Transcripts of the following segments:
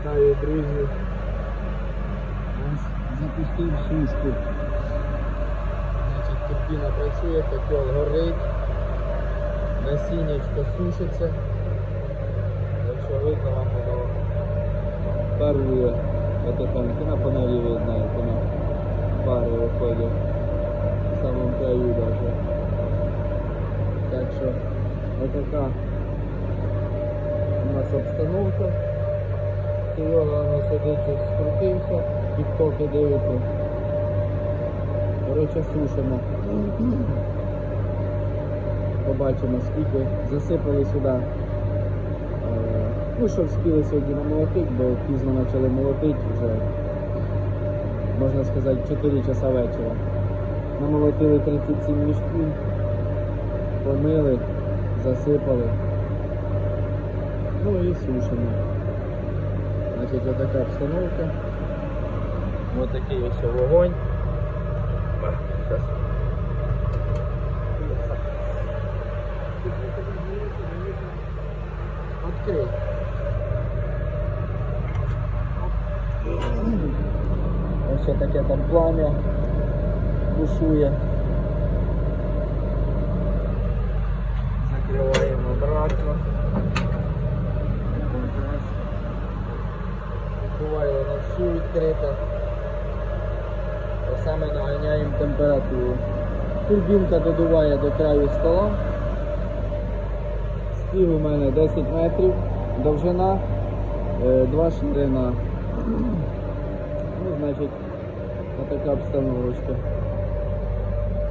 Вітаю, друзі. Запустив сушку. Значить, турбіна працює, котел горить, насіннячко сушиться. Якщо видно, вам воно парує потихоньку на панелі видно, як воно пари виходить в самому краю даже. Так що отака у нас обстановка. Нас сидить щось скрутився, тіктоки дивиться. Коротше, сушимо. Побачимо скільки. Засипали сюди. Е, Ну, що встигли сьогодні намолотити, бо пізно почали молотити вже, можна сказати, 4 часа вечора. Намолотили 37 мішків, помили, засипали. Ну і сушимо. Значить, ось така обстановка. Ось такий ось вогонь. Сейчас. Открий. Ось таке там плам'я бушує. Закриваємо обратно. Всю відкрита. А саме наганяємо температуру. Турбінка додуває до краю стола. Стіл у мене 10 метрів, довжина, 2 ширина. Ну, значить, така обстановочка.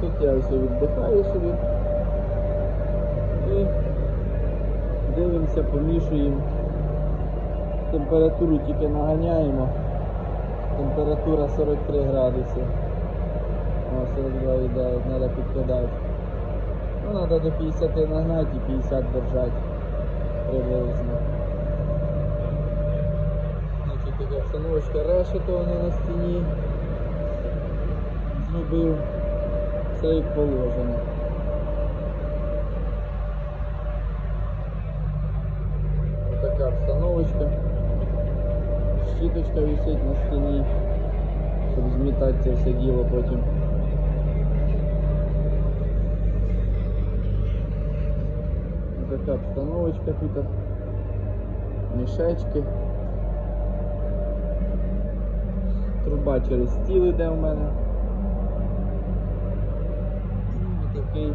Тут я все віддихаю собі. І дивимося, помішуємо. Температуру тільки наганяємо. Температура 43 градуси. О, 42,9, треба підкидати. Ну, треба до 50 нагнати і 50 держати приблизно. Значить, така обстановочка решетована на стіні. Зробив все як положено. Така обстановочка. Щіточка висить на стіні, щоб змітати це все діло потім. Така обстановочка тут. Мішечки. Труба через стіл іде у мене. Ну, Такий.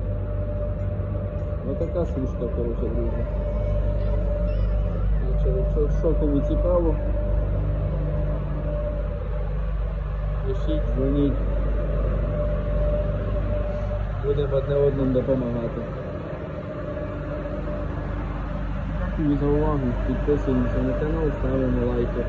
Ось сушка, коротше, друзі. Якщо, якщо що кому цікаво, пишіть, дзвоніть. Будемо одне одному допомагати. Дякую за увагу, підписуємося на канал, ставимо лайки.